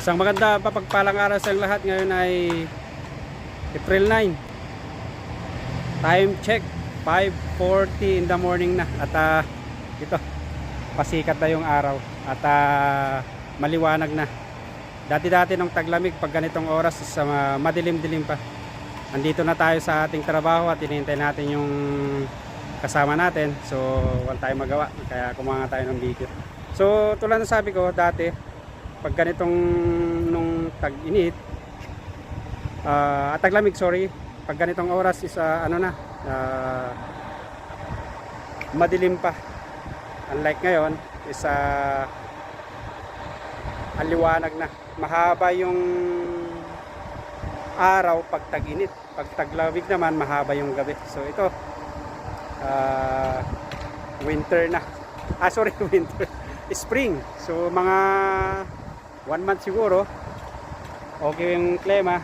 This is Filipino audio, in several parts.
Isang maganda papagpalang araw sa lahat. Ngayon ay April 9. Time check. 5.40 in the morning na. At ah, ito, pasikat na yung araw. At ah, maliwanag na. Dati-dati nung taglamig pag ganitong oras sa ah, madilim-dilim pa. Andito na tayo sa ating trabaho at hinihintay natin yung kasama natin. So, wala tayong magawa. Kaya kumuha tayo ng video. So, tulad ng sabi ko dati, pag ganitong nung tag-init, ah, at taglamig, sorry, pag ganitong oras is ah, ano na, ah, madilim pa. Unlike ngayon, is ah, aliwanag na. Mahaba yung araw pag tag-init. Pag taglamig naman, mahaba yung gabi. So ito, ah, winter na. Ah, sorry, winter. Spring. So mga one month siguro, okay yung klima.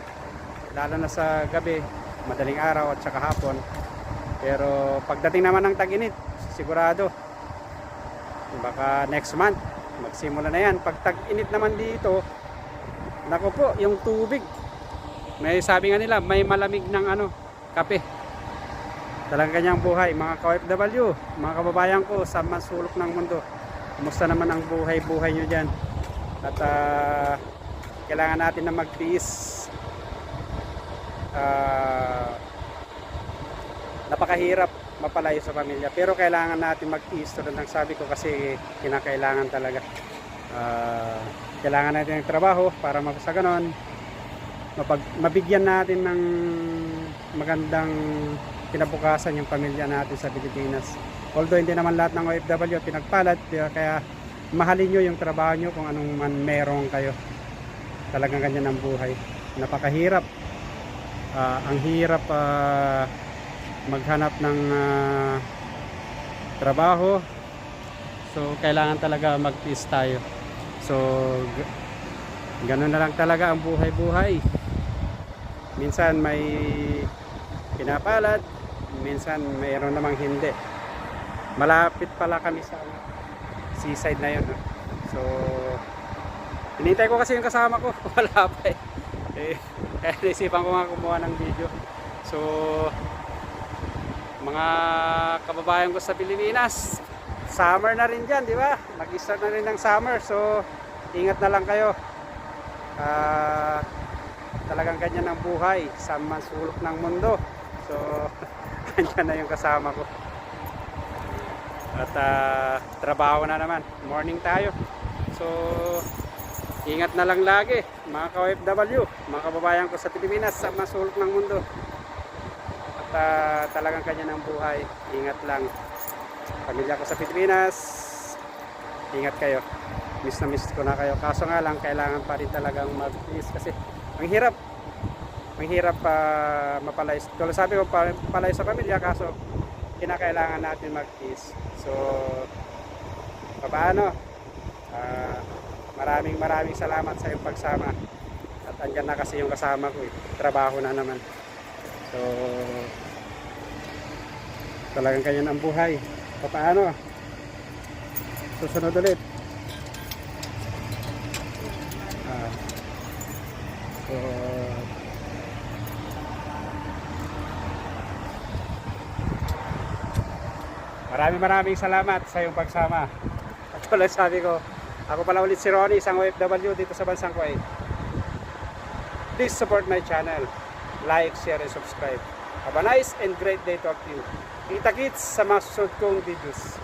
Lalo na sa gabi, madaling araw at saka hapon. Pero pagdating naman ng tag-init, sigurado, baka next month, magsimula na yan. Pag tag-init naman dito, nako po, yung tubig, may sabi nga nila, may malamig ng ano, kape. Talagang kanyang buhay, mga ka-OFW, mga kababayan ko sa masulok ng mundo. Kumusta naman ang buhay-buhay nyo dyan? At ah, kailangan natin na magtiis. Ah, napakahirap mapalayo sa pamilya. Pero kailangan natin magtiis tulad ng sabi ko kasi kinakailangan talaga. Ah, kailangan natin ng trabaho para mapasa ganon mapag, mabigyan natin ng magandang kinabukasan yung pamilya natin sa Pilipinas. Although hindi naman lahat ng OFW pinagpalad, kaya mahalin nyo yung trabaho nyo kung anong man meron kayo. Talagang ganyan ang buhay. Napakahirap. Ah, ang hirap ah, maghanap ng ah, trabaho. So, kailangan talaga mag-tiis tayo. So, ganun na lang talaga ang buhay-buhay. Minsan may pinapalad, minsan mayroon namang hindi. Malapit pala kami sa seaside na yun. no? So, hinintay ko kasi yung kasama ko. Wala pa eh. eh kaya naisipan ko nga kumuha ng video. So, mga kababayan ko sa Pilipinas, summer na rin dyan, di ba? Nag-start na rin ng summer. So, ingat na lang kayo. Ah, talagang ganyan ang buhay sa masulok ng mundo. So, andyan na yung kasama ko. At ah, trabaho na naman. Morning tayo. So, ingat na lang lagi mga ka-OFW, mga kababayan ko sa Pilipinas sa masulok ng mundo. At ah, talagang ganyan ang buhay. Ingat lang. Pamilya ko sa Pilipinas, ingat kayo. Miss na miss ko na kayo. Kaso nga lang, kailangan pa rin talagang mag-miss kasi ang hirap. Ang hirap pa mapalay. Tulad sabi ko, pa, palay sa pamilya kaso kinakailangan natin mag-miss. So, paano? Ah, maraming maraming salamat sa iyong pagsama. At andyan na kasi yung kasama ko eh. Trabaho na naman. So, talagang ganyan ang buhay. Paano? Susunod ulit. Ah. So, maraming maraming salamat sa iyong pagsama. At tulad sabi ko, ako pala ulit si Ronnie, isang OFW dito sa bansang Kuwait. Please support my channel. Like, share, and subscribe. Have a nice and great day to you. Kita-kits sa mga susunod kong videos.